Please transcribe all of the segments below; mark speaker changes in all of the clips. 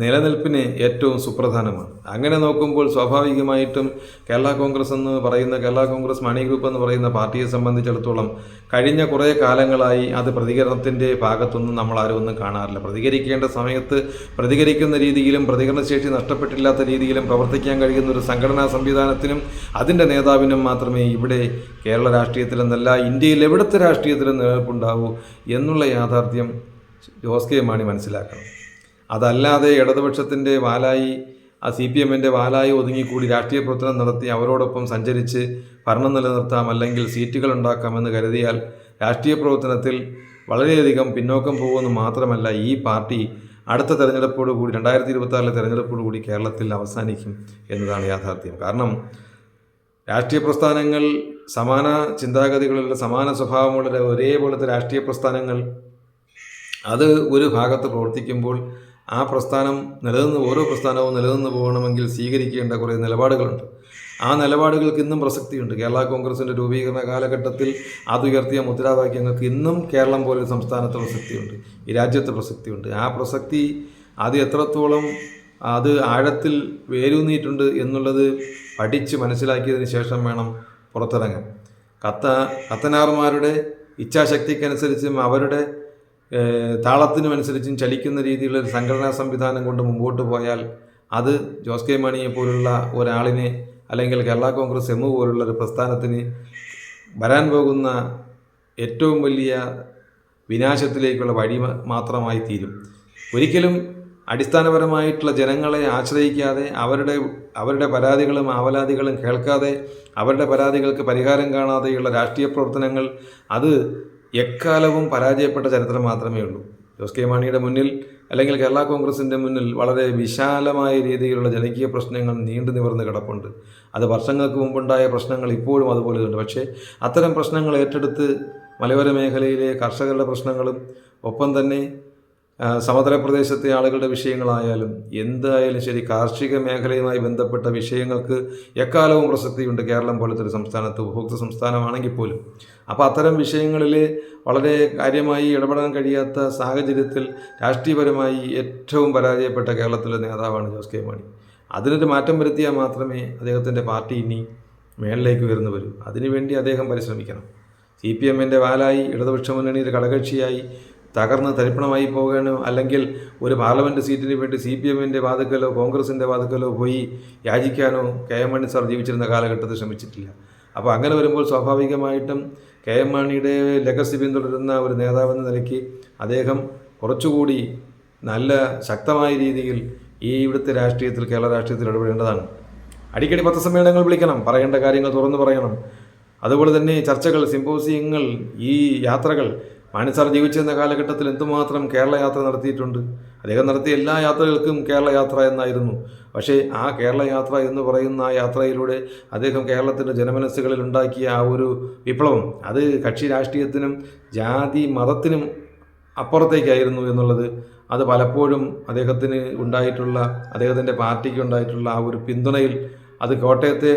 Speaker 1: നിലനിൽപ്പിന് ഏറ്റവും സുപ്രധാനമാണ്. അങ്ങനെ നോക്കുമ്പോൾ സ്വാഭാവികമായിട്ടും കേരള കോൺഗ്രസ് എന്ന് പറയുന്ന കേരള കോൺഗ്രസ് മണി ഗ്രൂപ്പ് എന്ന് പറയുന്ന പാർട്ടിയെ സംബന്ധിച്ചിടത്തോളം കഴിഞ്ഞ കുറേ കാലങ്ങളായി അത് പ്രതികരണത്തിന്റെ ഭാഗത്തൊന്നും നമ്മൾ ആരും ഒന്നും കാണാറില്ല. പ്രതികരിക്കേണ്ട സമയത്ത് പ്രതികരിക്കുന്ന രീതിയിലും പ്രതികരണശേഷി നഷ്ടപ്പെട്ടില്ലാത്ത രീതിയിലും പ്രവർത്തിക്കാൻ കഴിയുന്ന ഒരു സംഘടനാ സംവിധാനത്തിനും അതിന്റെ നേതാവിനും മാത്രമേ ഇവിടെ കേരള രാഷ്ട്രീയത്തിലെന്നല്ല ഇന്ത്യയിൽ എവിടുത്തെ രാഷ്ട്രീയത്തിലും നിലനിൽപ്പുണ്ടാവൂ എന്നുള്ള യാഥാർത്ഥ്യം ജോസ് കെ മാണി മനസ്സിലാക്കണം. അതല്ലാതെ ഇടതുപക്ഷത്തിന്റെ വാലായി ആ സി പി എമ്മിന്റെ വാലായി ഒതുങ്ങിക്കൂടി രാഷ്ട്രീയ പ്രവർത്തനം നടത്തി അവരോടൊപ്പം സഞ്ചരിച്ച് ഭരണം നിലനിർത്താം അല്ലെങ്കിൽ സീറ്റുകൾ ഉണ്ടാക്കാമെന്ന് കരുതിയാൽ രാഷ്ട്രീയ പ്രവർത്തനത്തിൽ വളരെയധികം പിന്നോക്കം പോകുമെന്ന് മാത്രമല്ല ഈ പാർട്ടി അടുത്ത തെരഞ്ഞെടുപ്പോട് കൂടി രണ്ടായിരത്തി ഇരുപത്തി ആറിലെ തെരഞ്ഞെടുപ്പോട് കൂടി കേരളത്തിൽ അവസാനിക്കും എന്നതാണ് യാഥാർത്ഥ്യം. കാരണം രാഷ്ട്രീയ പ്രസ്ഥാനങ്ങൾ സമാന ചിന്താഗതികളുള്ള സമാന സ്വഭാവമുള്ള ഒരേപോലത്തെ രാഷ്ട്രീയ പ്രസ്ഥാനങ്ങൾ അത് ഒരു ഭാഗത്ത് പ്രവർത്തിക്കുമ്പോൾ ആ പ്രസ്ഥാനം നിലനിന്ന് ഓരോ പ്രസ്ഥാനവും നിലനിന്ന് പോകണമെങ്കിൽ സ്വീകരിക്കേണ്ട കുറേ നിലപാടുകളുണ്ട്. ആ നിലപാടുകൾക്ക് ഇന്നും പ്രസക്തിയുണ്ട്. കേരള കോൺഗ്രസിന്റെ രൂപീകരണ കാലഘട്ടത്തിൽ അതുയർത്തിയ മുദ്രാവാക്യങ്ങൾക്ക് ഇന്നും കേരളം പോലെ സംസ്ഥാനത്ത് പ്രസക്തിയുണ്ട്. ഈ രാജ്യത്ത് പ്രസക്തിയുണ്ട്. ആ പ്രസക്തി അത് എത്രത്തോളം അത് ആഴത്തിൽ വേരൂന്നിയിട്ടുണ്ട് എന്നുള്ളത് പഠിച്ച് മനസ്സിലാക്കിയതിന് ശേഷം വേണം പുറത്തിറങ്ങാൻ. കത്ത കത്തനാർമാരുടെ ഇച്ഛാശക്തിക്കനുസരിച്ചും അവരുടെ താളത്തിനുമനുസരിച്ചും ചലിക്കുന്ന രീതിയിലുള്ള ഒരു സംഘടനാ സംവിധാനം കൊണ്ട് മുമ്പോട്ട് പോയാൽ അത് ജോസ് കെ മാണിയെ പോലുള്ള ഒരാളിനെ അല്ലെങ്കിൽ കേരള കോൺഗ്രസ് എമ്മു പോലുള്ള ഒരു പ്രസ്ഥാനത്തിന് വരാൻ പോകുന്ന ഏറ്റവും വലിയ വിനാശത്തിലേക്കുള്ള വഴി മാത്രമായി തീരും. ഒരിക്കലും അടിസ്ഥാനപരമായിട്ടുള്ള ജനങ്ങളെ ആശ്രയിക്കാതെ അവരുടെ അവരുടെ പരാതികളും ആവലാതികളും കേൾക്കാതെ അവരുടെ പരാതികൾക്ക് പരിഹാരം കാണാതെയുള്ള രാഷ്ട്രീയ പ്രവർത്തനങ്ങൾ അത് എക്കാലവും പരാജയപ്പെട്ട ചരിത്രം മാത്രമേ ഉള്ളൂ. ജോസ് കെ മാണിയുടെ മുന്നിൽ അല്ലെങ്കിൽ കേരള കോൺഗ്രസിന്റെ മുന്നിൽ വളരെ വിശാലമായ രീതിയിലുള്ള ജനകീയ പ്രശ്നങ്ങൾ നീണ്ടു നിവർന്ന് കിടപ്പുണ്ട്. അത് വർഷങ്ങൾക്ക് മുമ്പുണ്ടായ പ്രശ്നങ്ങൾ ഇപ്പോഴും അതുപോലെ ഉണ്ട്. പക്ഷേ അത്തരം പ്രശ്നങ്ങൾ ഏറ്റെടുത്ത് മലയോര മേഖലയിലെ കർഷകരുടെ പ്രശ്നങ്ങളും ഒപ്പം തന്നെ സമതല പ്രദേശത്തെ ആളുകളുടെ വിഷയങ്ങളായാലും എന്തായാലും ശരി കാർഷിക മേഖലയുമായി ബന്ധപ്പെട്ട വിഷയങ്ങൾക്ക് എക്കാലവും പ്രസക്തിയുണ്ട് കേരളം പോലത്തെ ഒരു സംസ്ഥാനത്ത് ഉപഭോക്തൃ സംസ്ഥാനമാണെങ്കിൽ പോലും. അപ്പോൾ അത്തരം വിഷയങ്ങളിൽ വളരെ കാര്യമായി ഇടപെടാൻ കഴിയാത്ത സാഹചര്യത്തിൽ രാഷ്ട്രീയപരമായി ഏറ്റവും പരാജയപ്പെട്ട കേരളത്തിലെ നേതാവാണ് ജോസ് കെ മാണി. അതിനൊരു മാറ്റം വരുത്തിയാൽ മാത്രമേ അദ്ദേഹത്തിന്റെ പാർട്ടി ഇനി മേളിലേക്ക് ഉയർന്നു വരൂ. അതിനുവേണ്ടി അദ്ദേഹം പരിശ്രമിക്കണം. സി പി എമ്മിന്റെ വാലായി ഇടതുപക്ഷ മുന്നണിയിൽ ഘടകകക്ഷിയായി തകർന്ന് തരിപ്പണമായി പോകാനോ അല്ലെങ്കിൽ ഒരു പാർലമെന്റ് സീറ്റിന് വേണ്ടി സി പി എമ്മിന്റെ വാതുക്കലോ കോൺഗ്രസിന്റെ വാതുക്കലോ പോയി യാചിക്കാനോ കെ എം മണി സാർ ജീവിച്ചിരുന്ന കാലഘട്ടത്തിൽ ശ്രമിച്ചിട്ടില്ല. അപ്പോൾ അങ്ങനെ വരുമ്പോൾ സ്വാഭാവികമായിട്ടും കെ എം മാണിയുടെ ലെഗസി പിന്തുടരുന്ന ഒരു നേതാവെന്ന നിലയ്ക്ക് അദ്ദേഹം കുറച്ചുകൂടി നല്ല ശക്തമായ രീതിയിൽ ഈ ഇവിടുത്തെ രാഷ്ട്രീയത്തിൽ കേരള രാഷ്ട്രീയത്തിൽ ഇടപെടേണ്ടതാണ്. അടിക്കടി പത്രസമ്മേളനങ്ങൾ വിളിക്കണം പറയേണ്ട കാര്യങ്ങൾ തുറന്നു പറയണം. അതുപോലെ തന്നെ ചർച്ചകൾ സിമ്പോസിയങ്ങൾ ഈ യാത്രകൾ മാണി സാർ ജീവിച്ചിരുന്ന കാലഘട്ടത്തിൽ എന്തുമാത്രം കേരള യാത്ര നടത്തിയിട്ടുണ്ട്? അദ്ദേഹം നടത്തിയ എല്ലാ യാത്രകൾക്കും കേരള യാത്ര എന്നായിരുന്നു. പക്ഷേ ആ കേരള യാത്ര എന്ന് പറയുന്ന ആ യാത്രയിലൂടെ അദ്ദേഹം കേരളത്തിന്റെ ജനമനസ്സുകളിൽ ഉണ്ടാക്കിയ ആ ഒരു വിപ്ലവം അത് കക്ഷി രാഷ്ട്രീയത്തിനും ജാതി മതത്തിനും അപ്പുറത്തേക്കായിരുന്നു എന്നുള്ളത് അത് പലപ്പോഴും അദ്ദേഹത്തിന് ഉണ്ടായിട്ടുള്ള അദ്ദേഹത്തിന്റെ പാർട്ടിക്ക് ഉണ്ടായിട്ടുള്ള ആ ഒരു പിന്തുണയിൽ അത് കോട്ടയത്തെ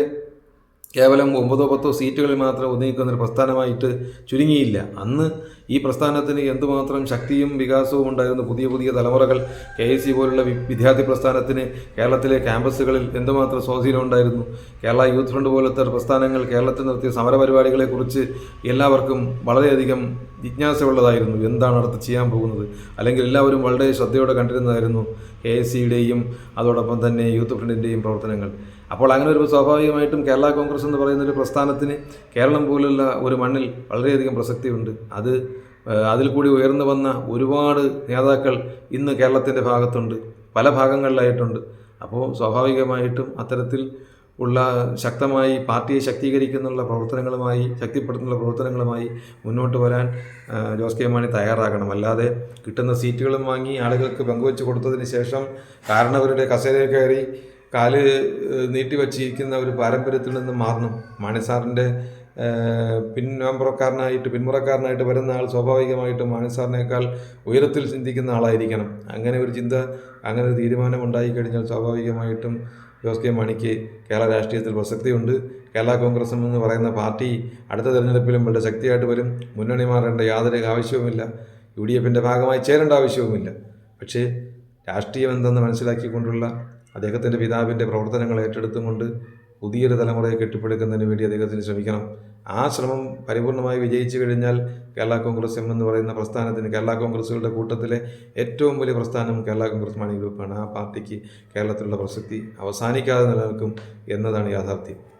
Speaker 1: കേവലം ഒമ്പതോ പത്തോ സീറ്റുകളിൽ മാത്രം ഒതുങ്ങിക്കുന്നൊരു പ്രസ്ഥാനമായിട്ട് ചുരുങ്ങിയില്ല. അന്ന് ഈ പ്രസ്ഥാനത്തിന് എന്തുമാത്രം ശക്തിയും വികാസവും ഉണ്ടായിരുന്നു പുതിയ പുതിയ തലമുറകൾ കെ എസ് സി പോലുള്ള വിദ്യാർത്ഥി പ്രസ്ഥാനത്തിന് കേരളത്തിലെ ക്യാമ്പസുകളിൽ എന്തുമാത്രം സ്വാധീനം ഉണ്ടായിരുന്നു? കേരള യൂത്ത് ഫ്രണ്ട് പോലത്തെ പ്രസ്ഥാനങ്ങൾ കേരളത്തിൽ നടത്തിയ സമരപരിപാടികളെക്കുറിച്ച് എല്ലാവർക്കും വളരെയധികം ജിജ്ഞാസയുള്ളതായിരുന്നു. എന്താണ് അടുത്ത് ചെയ്യാൻ പോകുന്നത്? അല്ലെങ്കിൽ എല്ലാവരും വളരെ ശ്രദ്ധയോടെ കണ്ടിരുന്നതായിരുന്നു കെ എസ് സിയുടെയും അതോടൊപ്പം തന്നെ യൂത്ത് ഫ്രണ്ടിന്റെയും പ്രവർത്തനങ്ങൾ. അപ്പോൾ അങ്ങനെ ഒരു സ്വാഭാവികമായിട്ടും കേരള കോൺഗ്രസ് എന്ന് പറയുന്ന ഒരു പ്രസ്ഥാനത്തിന് കേരളം പോലുള്ള ഒരു മണ്ണിൽ വളരെയധികം പ്രസക്തിയുണ്ട്. അത് അതിൽ കൂടി ഉയർന്നു വന്ന ഒരുപാട് നേതാക്കൾ ഇന്ന് കേരളത്തിന്റെ ഭാഗത്തുണ്ട്. പല ഭാഗങ്ങളിലായിട്ടുണ്ട്. അപ്പോൾ സ്വാഭാവികമായിട്ടും അത്തരത്തിൽ ഉള്ള ശക്തമായി പാർട്ടിയെ ശക്തീകരിക്കുന്നുള്ള പ്രവർത്തനങ്ങളുമായി ശക്തിപ്പെടുത്തുന്ന പ്രവർത്തനങ്ങളുമായി മുന്നോട്ട് വരാൻ ജോസ് കെ മാണി തയ്യാറാകണം. അല്ലാതെ കിട്ടുന്ന സീറ്റുകളും വാങ്ങി ആളുകൾക്ക് പങ്കുവെച്ച് കൊടുത്തതിന് ശേഷം കാരണവരുടെ കസേര കയറി കാൽ നീട്ടി നീട്ടിവച്ചിരിക്കുന്ന ഒരു പാരമ്പര്യത്തിൽ നിന്ന് മാറണം. മാണി സാറിന്റെ ഏഹ്, പിൻപുറക്കാരനായിട്ട് പിന്മുറക്കാരനായിട്ട് വരുന്ന ആൾ സ്വാഭാവികമായിട്ടും മാണി സാറിനേക്കാൾ ഉയരത്തിൽ ചിന്തിക്കുന്ന ആളായിരിക്കണം. അങ്ങനെ ഒരു ചിന്ത അങ്ങനെ ഒരു തീരുമാനം ഉണ്ടായിക്കഴിഞ്ഞാൽ സ്വാഭാവികമായിട്ടും ജോസ് കെ മാണിക്ക് കേരള രാഷ്ട്രീയത്തിൽ പ്രസക്തിയുണ്ട്. കേരള കോൺഗ്രസ് എന്ന് പറയുന്ന പാർട്ടി അടുത്ത തിരഞ്ഞെടുപ്പിലും വളരെ ശക്തിയായിട്ട് വരും. മുന്നണി മാറേണ്ട യാതൊരു ആവശ്യവുമില്ല. യു ഡി എഫിന്റെ ഭാഗമായി ചേരേണ്ട ആവശ്യവുമില്ല. പക്ഷേ രാഷ്ട്രീയം എന്തെന്ന് മനസ്സിലാക്കിക്കൊണ്ടുള്ള അദ്ദേഹത്തിന്റെ പിതാവിന്റെ പ്രവർത്തനങ്ങൾ ഏറ്റെടുത്തും കൊണ്ട് പുതിയൊരു തലമുറയെ കെട്ടിപ്പടുക്കുന്നതിന് വേണ്ടി അദ്ദേഹത്തിന് ശ്രമിക്കണം. ആ ശ്രമം പരിപൂർണമായി വിജയിച്ചു കഴിഞ്ഞാൽ കേരള കോൺഗ്രസ് എം എന്ന് പറയുന്ന പ്രസ്ഥാനത്തിന് കേരള കോൺഗ്രസുകളുടെ കൂട്ടത്തിലെ ഏറ്റവും വലിയ പ്രസ്ഥാനം കേരള കോൺഗ്രസ് മണി ഗ്രൂപ്പാണ്. ആ പാർട്ടിക്ക് കേരളത്തിലുള്ള പ്രസക്തി അവസാനിക്കാതെ നിലനിൽക്കും എന്നതാണ് യാഥാർത്ഥ്യം.